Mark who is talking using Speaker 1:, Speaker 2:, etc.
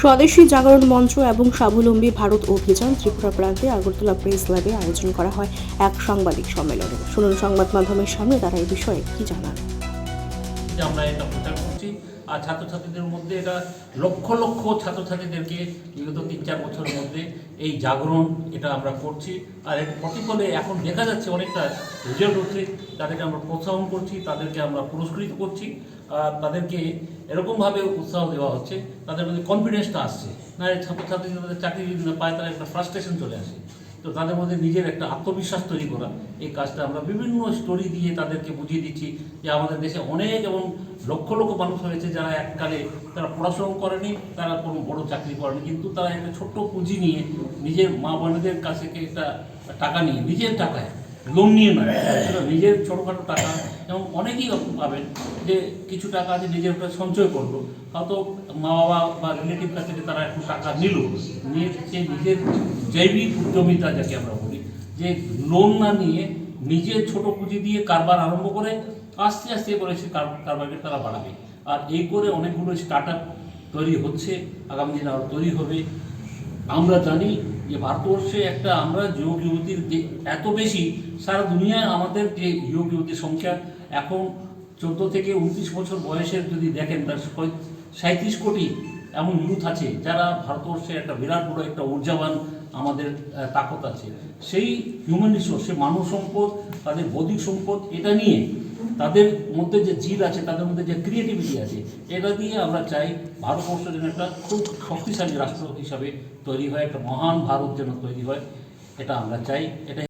Speaker 1: স্বদেশী জাগরণ মঞ্চ এবং স্বাবলম্বী ভারত অভিযান ত্রিপুরা প্রান্তে আগরতলা প্রেস ক্লাবে আয়োজন করা হয় এক সাংবাদিক সম্মেলনে। শুনুন সংবাদ মাধ্যমের সামনে তারা এই বিষয়ে কি জানান।
Speaker 2: আমরা এটা প্রচার করছি আর ছাত্রছাত্রীদের মধ্যে এটা লক্ষ লক্ষ ছাত্রছাত্রীদেরকে বিগত তিন চার বছরের মধ্যে এই জাগরণ এটা আমরা করছি। আর এর প্রতিফলে এখন দেখা যাচ্ছে অনেকটা রেজাল্ট হচ্ছে তাদেরকে আমরা প্রোৎসাহন করছি, তাদেরকে আমরা পুরস্কৃত করছি। আর তাদেরকে এরকমভাবে উৎসাহ দেওয়া হচ্ছে, তাদের মধ্যে কনফিডেন্সটা আসছে। না, এই ছাত্রছাত্রীদের তাদের চাকরি যদি না পায় তারা একটা ফ্রাস্ট্রেশন চলে আসে। তো তাদের মধ্যে নিজের একটা আত্মবিশ্বাস তৈরি করা। এই কাজটা আমরা বিভিন্ন স্টোরি দিয়ে তাদেরকে বুঝিয়ে দিচ্ছি যে আমাদের দেশে অনেক এবং লক্ষ লক্ষ মানুষ হয়েছে যারা এককালে তারা পড়াশোনা করেনি, তারা কোনো বড় চাকরি করেনি, কিন্তু তারা একটা ছোট্ট পুঁজি নিয়ে নিজের মা বোনেদের কাছে একটা টাকা নিয়ে, নিজের টাকায় লোন নিয়ে নয়। নিজের ছোটোখাটো টাকা, এবং অনেকেই পাবেন যে কিছু টাকা আছে নিজের উপরে সঞ্চয় করল। হয়তো মা বাবা বা রিলেটিভ কাছ থেকে তারা একটু টাকা নিল, নিয়ে সে নিজের জৈবিক উদ্যমিতা যাকে আমরা বলি, যে লোন না নিয়ে নিজের ছোট পুঁজি দিয়ে কারবার আরম্ভ করে আস্তে আস্তে করে সে কারবারকে তারা বাড়াবে। আর এই করে অনেকগুলো স্টার্ট আপ তৈরি হচ্ছে, আগামী দিনে আরও তৈরি হবে। আমরা জানি যে ভারতবর্ষে একটা আমরা যুবক যুবতীর এত বেশি সারা দুনিয়ায় আমাদের যে যুবক যুবতীর সংখ্যা এখন চোদ্দ থেকে উনত্রিশ বছর বয়সের যদি দেখেন, তার সাঁইত্রিশ কোটি এমন ইউথ আছে যারা ভারতবর্ষে একটা বিরাট বড় একটা ঊর্জাবান আমাদের তাকত আছে। সেই হিউম্যান রিসোর্স সে মানব সম্পদ, তাদের বৌদ্ধিক সম্পদ, এটা নিয়ে তাদের মধ্যে যে জিদ আছে, তাদের মধ্যে যে ক্রিয়েটিভিটি আছে, এটা দিয়ে আমরা চাই ভারতবর্ষ যেন একটা খুব শক্তিশালী রাষ্ট্র হিসাবে তৈরি হয়, একটা মহান ভারত যেন তৈরি হয়, এটা আমরা চাই। এটা